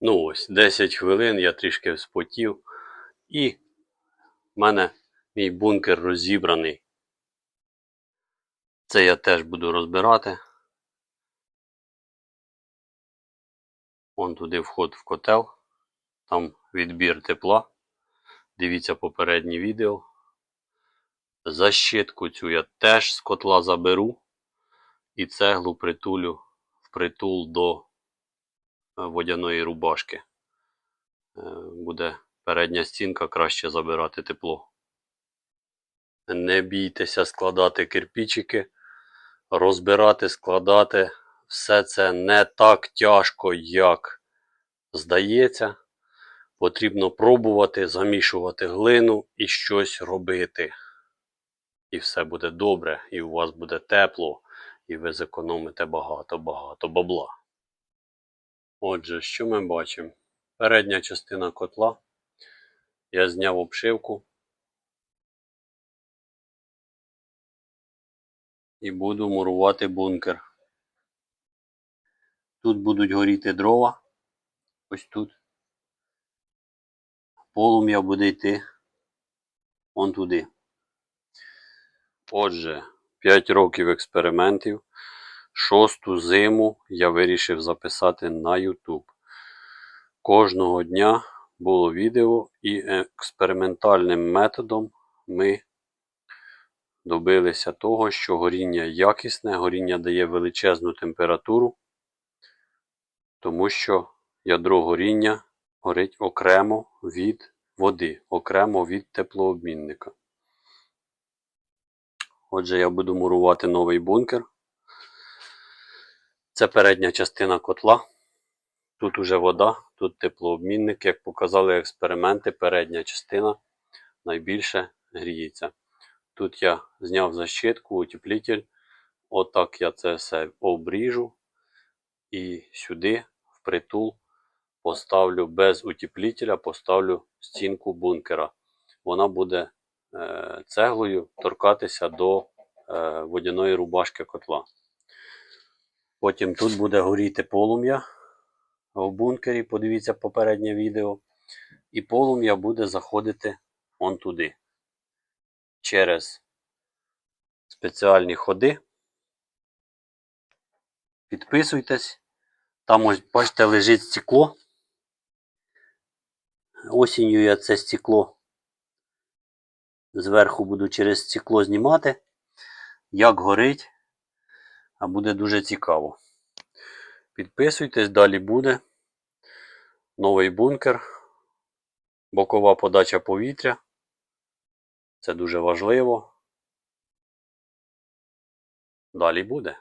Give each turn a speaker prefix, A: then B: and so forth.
A: Ну ось, 10 хвилин я трішки вспотів, і в мене мій бункер розібраний. Це я теж буду розбирати. Вон туди вход в котел, там відбір тепла. Дивіться попереднє відео. Защитку цю я теж з котла заберу і цеглу притулю впритул до е, водяної рубашки. Е, Буде передня стінка краще забирати тепло. Не бійтеся складати кирпичики, розбирати, складати. Все це не так тяжко, як здається. Потрібно пробувати замішувати глину і щось робити. І все буде добре, і у вас буде тепло, і ви зекономите багато-багато бабла. Отже, що ми бачимо? Передня частина котла. Я зняв обшивку. І буду мурувати бункер. Тут будуть горіти дрова. Ось тут. Полум'я буде йти вон туди. Отже, 5 років експериментів. Шосту зиму я вирішив записати на YouTube. Кожного дня було відео і експериментальним методом ми добилися того, що горіння якісне, горіння дає величезну температуру, тому що ядро горіння горить окремо від води, окремо від теплообмінника. Отже, я буду мурувати новий бункер. Це передня частина котла. Тут уже вода, тут теплообмінник. Як показали експерименти, передня частина найбільше гріється. Тут я зняв защитку, утеплитель. Отак я це все обріжу. І сюди, впритул, поставлю без утеплителя, поставлю стінку бункера. Вона буде е, цеглою торкатися до е, водяної рубашки котла. Потім тут буде горіти полум'я в бункері, подивіться попереднє відео. І полум'я буде заходити он туди. Через спеціальні ходи. Підписуйтесь. Там ось, бачите, лежить стекло. Осінню я це стекло зверху буду через стекло знімати. Як горить, а буде дуже цікаво. Підписуйтесь, далі буде. Новий бункер, бокова подача повітря. Це дуже важливо. Далі буде.